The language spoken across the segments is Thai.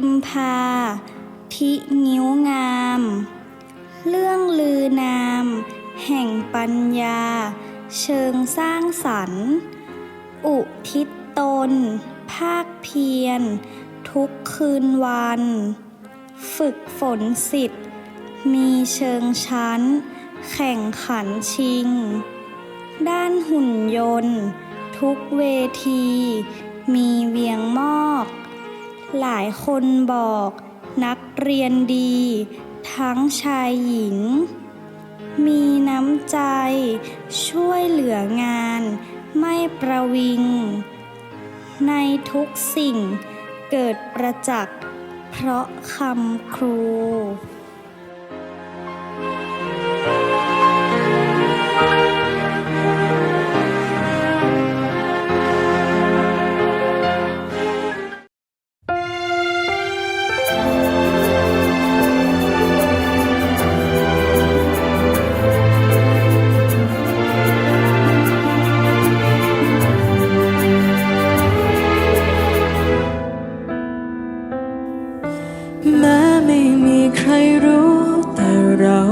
พิมพา พินิ้วงาม เรื่องลือนาม แห่งปัญญา เชิงสร้างสรรค์ อุทิศตน ภาคเพียร ทุกคืนวัน ฝึกฝนสิทธิ์ มีเชิงชั้น แข่งขันชิง ด้านหุ่นยนต์ ทุกเวที มีเวียงหม้อ หลายคนบอกนักเรียนดี ทั้งชายหญิง มีน้ำใจ ช่วยเหลืองานไม่ประวิง ในทุกสิ่งเกิดประจักษ์เพราะคำครู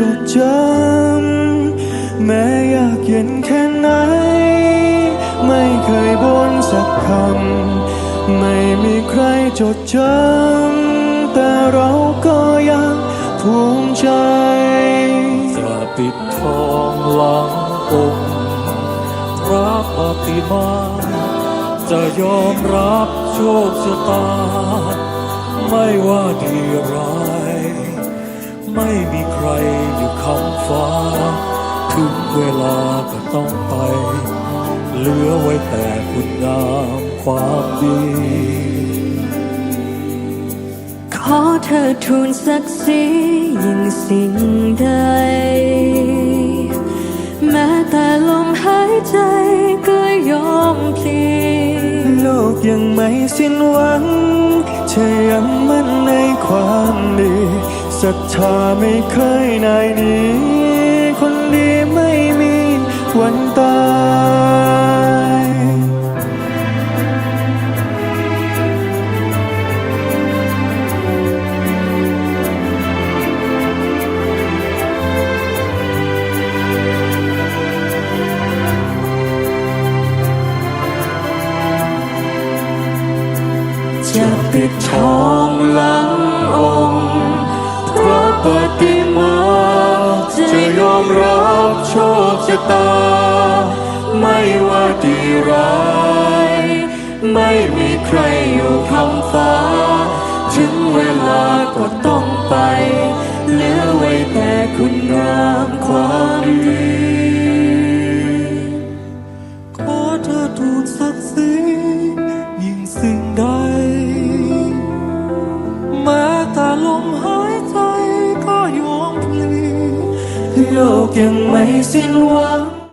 จดจำ แม้ยากเย็นแค่ไหน ไม่เคยบ่นสักคำ ไม่มีใครจดจำ แต่เราก็ยังภูมิใจจะปิดทองหลังองค์พระปฏิมาจะยอมรับโชคชะตา ไม่ว่าดีร้าย ไม่มีใครอยู่คำฟ้าถึงเวลาก็ต้องไป เหลือไว้แต่คุณงามความดี ขอเธอทูลศักดิ์ศรียิ่งสิ่งใด แม้แต่ลมหายใจก็ยอมพลีโลกยังไม่สิ้นหวังเธอยังมั่นในความดี ศรัทธาไม่เคยนายหนี้ คนดีไม่มีวันตายจะปิดทองลัง ชะตา ไม่ว่าดีร้าย ไม่มีใครอยู่คำฟ้า ถึงเวลาก็ต้องไป เหลือไว้แต่คุณงามความดีขอเธอถูกศักดิ์ศรียิ่งสิ่งใดแม้แต่ลมหาย ใจก็ยอ